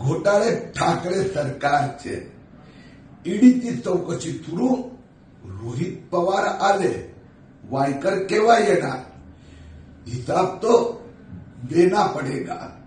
घोटाळे ठाकरे सरकारचे. ईडीची चौकशी सुरू. रोहित पवार आले. वायकर केव्हा येणार? हिसाब तो देना पडेगा.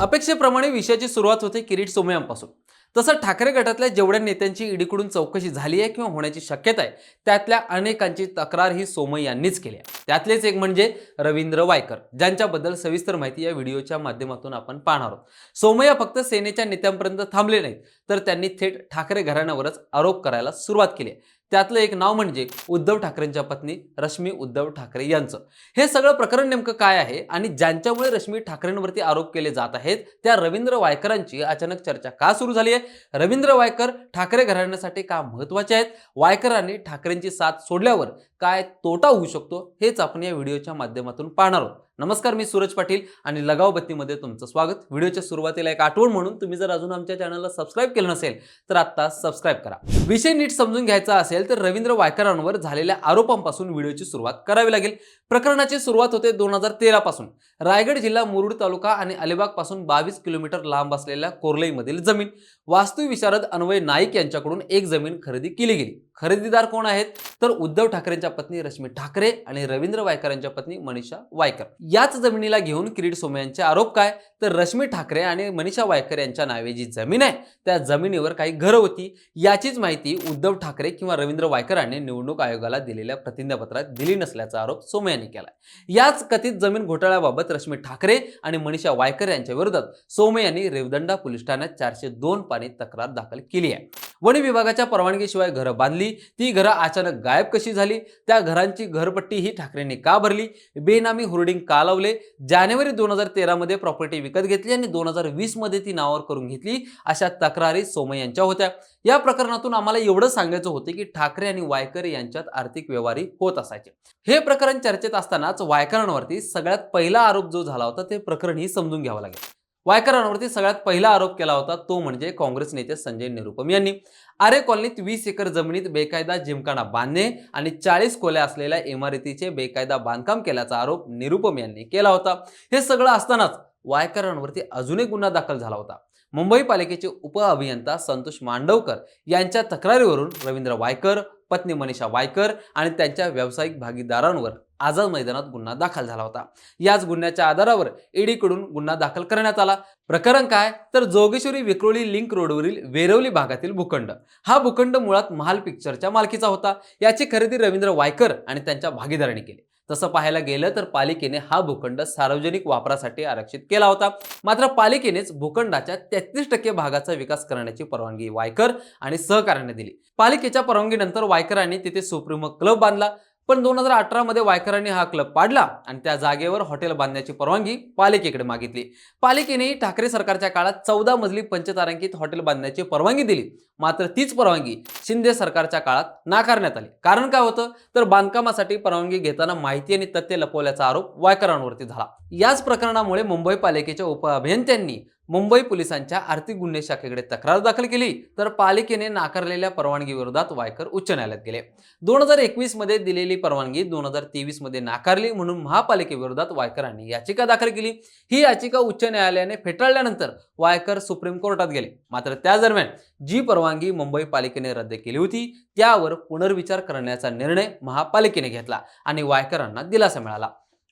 अपेक्षेप्रमाणे विषयाची सुरुवात होते किरीट सोमयांपासून तसं ठाकरे गटातल्या जेवढ्या नेत्यांची ईडीकडून चौकशी झाली आहे किंवा होण्याची शक्यता आहे त्यातल्या अनेकांची तक्रार ही सोमय यांनीच केली आहे. त्यातलेच एक म्हणजे रवींद्र वायकर ज्यांच्याबद्दल सविस्तर माहिती या व्हिडिओच्या माध्यमातून आपण पाहणार आहोत. सोमय्या फक्त सेनेच्या नेत्यांपर्यंत थांबले नाहीत तर त्यांनी थेट ठाकरे घराण्यावरच आरोप करायला सुरुवात केली आहे. त्यातलं एक नाव म्हणजे उद्धव ठाकरेंच्या पत्नी रश्मी उद्धव ठाकरे यांचं. हे सगळं प्रकरण नेमकं काय आहे? आणि ज्यांच्यामुळे रश्मी ठाकरेंवरती आरोप केले जात आहेत त्या रवींद्र वायकरांची अचानक चर्चा का सुरू झाली आहे? रवींद्र वायकर ठाकरे घराण्यासाठी का महत्त्वाचे आहेत? वायकरांनी ठाकरेंची साथ सोडल्यावर काय तोटा होऊ शकतो हेच आपण या व्हिडिओच्या माध्यमातून पाहणार आहोत. नमस्कार मी सूरज पाटील आणि लगाव बत्तीमध्ये तुमचं स्वागत. व्हिडिओच्या सुरुवातीला एक आठवण म्हणून तुम्ही जर अजून आमच्या चॅनलला सबस्क्राईब केलं नसेल तर आत्ता सबस्क्राईब करा. विषय नीट समजून घ्यायचा असेल तर रवींद्र वायकरांवर झालेल्या आरोपांपासून व्हिडिओची सुरुवात करावी लागेल. प्रकरणाची सुरुवात होते दोन हजार तेरापासून रायगड जिल्हा मुरुड तालुका आणि अलिबागपासून बावीस किलोमीटर लांब असलेल्या कोर्लईमधील जमीन. वास्तुविशारद अन्वय नाईक यांच्याकडून एक जमीन खरेदी केली गेली. खरेदीदार कोण आहेत? तर उद्धव ठाकरेंच्या पत्नी रश्मी ठाकरे आणि रवींद्र वायकरांच्या पत्नी मनीषा वायकर. याच जमिनीला घेऊन किरीट सोमयांचे आरोप काय? तर रश्मी ठाकरे आणि मनीषा वायकर यांच्या नावे जी जमीन आहे त्या जमिनीवर काही घरं होती. याचीच माहिती उद्धव ठाकरे किंवा रवींद्र वायकरांनी निवडणूक आयोगाला दिलेल्या प्रतिज्ञापत्रात दिली नसल्याचा आरोप सोमय्यांनी केला याच कथित जमीन घोटाळ्याबाबत रश्मी ठाकरे आणि मनीषा वायकर यांच्या विरोधात सोमय यांनी रेवदंडा पोलीस ठाण्यात चारशे दोन पाणी तक्रार दाखल केली आहे. वन विभागाच्या परवानगीशिवाय घरं बांधली. ती घरं अचानक गायब कशी झाली? त्या घरांची घरपट्टी ही ठाकरेंनी का भरली? बेनामी होर्डिंग का लावले? जानेवारी दोन हजार तेरामध्ये प्रॉपर्टी विकत घेतली आणि दोन हजार वीसमध्ये ती नावावर करून घेतली अशा तक्रारी सोमय यांच्या होत्या. या प्रकरणातून आम्हाला एवढं सांगायचं होतं की ठाकरे आणि वायकर यांच्यात आर्थिक व्यवहारही होत असायचे. हे प्रकरण चर्चेत असतानाच वायकरांवरती सगळ्यात पहिला आरोप जो झाला होता ते प्रकरणही समजून घ्यावं लागेल. वायकरांवरती सगळ्यात पहिला आरोप केला होता तो म्हणजे काँग्रेस नेते संजय निरुपम यांनी. आरे कॉलनीत वीस एकर जमिनीत बेकायदा जिमखाना बांधणे आणि चाळीस खोल्या असलेल्या इमारतीचे बेकायदा बांधकाम केल्याचा आरोप निरुपम यांनी केला होता. हे सगळं असतानाच वायकरांवरती अजून एक गुन्हा दाखल झाला होता. मुंबई पालिकेचे उपअभियंता संतोष मांडवकर यांच्या तक्रारीवरून रवींद्र वायकर पत्नी मनीषा वायकर आणि त्यांच्या व्यावसायिक भागीदारांवर आझाद मैदानात गुन्हा दाखल झाला होता. याच गुन्ह्याच्या आधारावर ईडीकडून गुन्हा दाखल करण्यात आला. प्रकरण काय? तर जोगेश्वरी विक्रोळी लिंक रोडवरील वेरवली भागातील भूखंड. हा भूखंड मुळात महाल पिक्चरच्या मालकीचा होता. याची खरेदी रवींद्र वायकर आणि त्यांच्या भागीदारांनी केली. तसं पाहायला गेलं तर पालिकेने हा भूखंड सार्वजनिक वापरासाठी आरक्षित केला होता. मात्र पालिकेनेच भूखंडाच्या तेहतीस टक्के भागाचा विकास करण्याची परवानगी वायकर आणि सहकार्याने दिली. पालिकेच्या परवानगीनंतर वायकरांनी तिथे सुप्रीमो क्लब बांधला. पण दोन हजार अठरामध्ये वायकरांनी हा क्लब पाडला आणि त्या जागेवर हॉटेल बांधण्याची परवानगी पालिकेकडे मागितली. पालिकेने ठाकरे सरकारच्या काळात चौदा मजली पंचतारांकित हॉटेल बांधण्याची परवानगी दिली. मात्र तीच परवानगी शिंदे सरकारच्या काळात नाकारण्यात आली. कारण काय होतं? तर बांधकामासाठी परवानगी घेताना माहिती आणि तथ्य लपवल्याचा आरोप वायकरांवरती झाला. याच प्रकरणामुळे मुंबई पालिकेच्या उपअभियंत्यांनी मुंबई पोलिसांच्या आर्थिक गुन्हे शाखेकडे तक्रार दाखल केली. तर पालिकेने नाकारलेल्या परवानगी विरोधात वायकर उच्च न्यायालयात गेले. दोन हजार एकवीसमध्ये दिलेली परवानगी दोन हजार तेवीसमध्ये नाकारली म्हणून महापालिकेविरोधात वायकरांनी याचिका दाखल केली. ही याचिका उच्च न्यायालयाने फेटाळल्यानंतर वायकर सुप्रीम कोर्टात गेले. मात्र त्या दरम्यान जी परवानगी परवानगी मुंबई पालिकेने रद्द केली होती त्यावर पुनर्विचार करण्याचा निर्णय महापालिकेने घेतला आणि वायकरांना दिलासा मिळाला.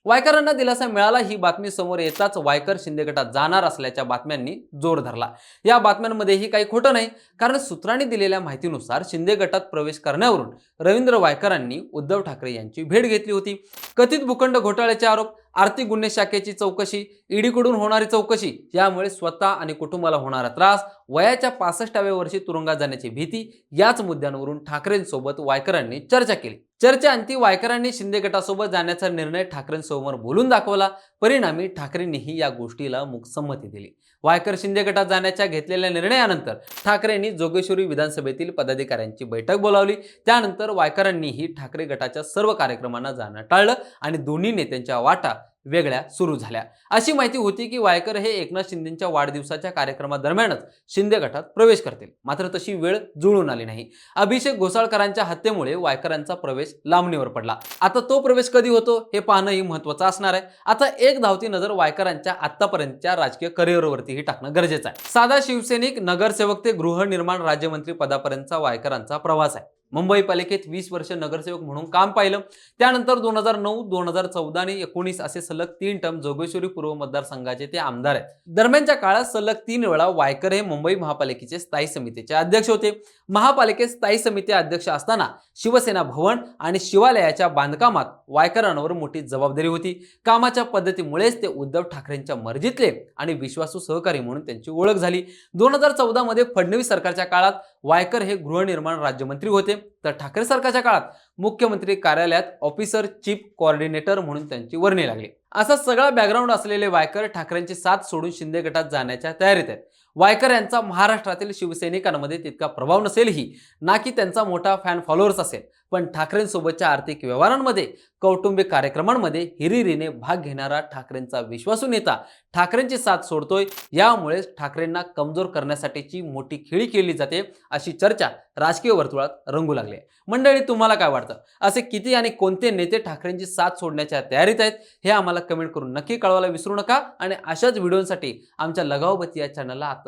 वायकरांना दिलासा मिळाला ही बातमी समोर येताच वायकर शिंदे गटात जाणार असल्याच्या बातम्यांनी जोर धरला. या बातम्यांमध्येही काही खोटं नाही कारण सूत्रांनी दिलेल्या माहितीनुसार शिंदे गटात प्रवेश करण्यावरून रवींद्र वायकरांनी उद्धव ठाकरे यांची भेट घेतली होती. कथित भूखंड घोटाळ्याचे आरोप आर्थिक गुन्हे शाखेची चौकशी ईडीकडून होणारी चौकशी यामुळे स्वतः आणि कुटुंबाला होणारा त्रास वयाच्या पासष्टाव्या वर्षी तुरुंगात जाण्याची भीती याच मुद्द्यांवरून ठाकरेंसोबत वायकरांनी चर्चा केली. चर्चा अंती वायकरांनी शिंदे गटासोबत जाण्याचा निर्णय ठाकरेंसमोर बोलून दाखवला. परिणामी ठाकरेंनीही या गोष्टीला मुकसंमती दिली. वायकर शिंदे गटात जाण्याच्या घेतलेल्या निर्णयानंतर ठाकरेंनी जोगेश्वरी विधानसभेतील पदाधिकाऱ्यांची बैठक बोलावली. त्यानंतर वायकरांनीही ठाकरे गटाच्या सर्व कार्यक्रमांना जाणं टाळलं आणि दोन्ही नेत्यांच्या वाटा वेगळ्या सुरू झाल्या. अशी माहिती होती की वायकर हे एकनाथ शिंदेच्या वाढदिवसाच्या कार्यक्रमादरम्यानच शिंदे गटात प्रवेश करतील. मात्र तशी वेळ जुळून आली नाही. अभिषेक घोसाळकरांच्या हत्येमुळे वायकरांचा प्रवेश लांबणीवर पडला. आता तो प्रवेश कधी होतो हे पाहणंही महत्वाचं असणार आहे. आता एक धावती नजर वायकरांच्या आतापर्यंतच्या राजकीय करिअरवरतीही टाकणं गरजेचं आहे. साधा शिवसैनिक नगरसेवक ते गृहनिर्माण राज्यमंत्री पदापर्यंतचा वायकरांचा प्रवास आहे. मुंबई पालिकेत वीस वर्ष नगरसेवक म्हणून काम पाहिलं. त्यानंतर दोन हजार नऊ दोन हजार चौदा आणि एकोणीस असे सलग तीन टर्म जोगेश्वरी पूर्व मतदारसंघाचे ते आमदार आहेत. दरम्यानच्या काळात सलग तीन वेळा वायकर हे मुंबई महापालिकेचे स्थायी समितीचे अध्यक्ष होते. महापालिकेत स्थायी समिती अध्यक्ष असताना शिवसेना भवन आणि शिवालयाच्या बांधकामात वायकरांवर मोठी जबाबदारी होती. कामाच्या पद्धतीमुळेच ते उद्धव ठाकरेंच्या मर्जीतले आणि विश्वासू सहकारी म्हणून त्यांची ओळख झाली. दोन हजार चौदामध्ये फडणवीस सरकारच्या काळात वायकर हे गृहनिर्माण राज्यमंत्री होते. तर ठाकरे सरकारच्या काळात मुख्यमंत्री कार्यालयात ऑफिसर चीफ कोऑर्डिनेटर म्हणून त्यांची वर्णी लागली. असा सगळा बॅकग्राऊंड असलेले वायकर ठाकरेंची साथ सोडून शिंदे गटात जाण्याच्या तयारीत आहेत. वायकर यांचा महाराष्ट्रातील शिवसैनिकांमध्ये तितका प्रभाव नसेलही ना की त्यांचा मोठा फॅन फॉलोअर्स असेल. पण ठाकरेंसोबतच्या आर्थिक व्यवहारांमध्ये कौटुंबिक कार्यक्रमांमध्ये हिरिरीने भाग घेणारा ठाकरेंचा विश्वासू नेता ठाकरेंची साथ सोडतोय. यामुळेच ठाकरेंना कमजोर करण्यासाठीची मोठी खेळी केली जाते अशी चर्चा राजकीय वर्तुळात रंगू लागली आहे. मंडळी तुम्हाला काय वाटतं? असे किती आणि कोणते नेते ठाकरेंची साथ सोडण्याच्या तयारीत आहेत हे आम्हाला कमेंट करून नक्की कळवायला विसरू नका. आणि अशाच व्हिडिओसाठी आमच्या लगावपती या चॅनलला आता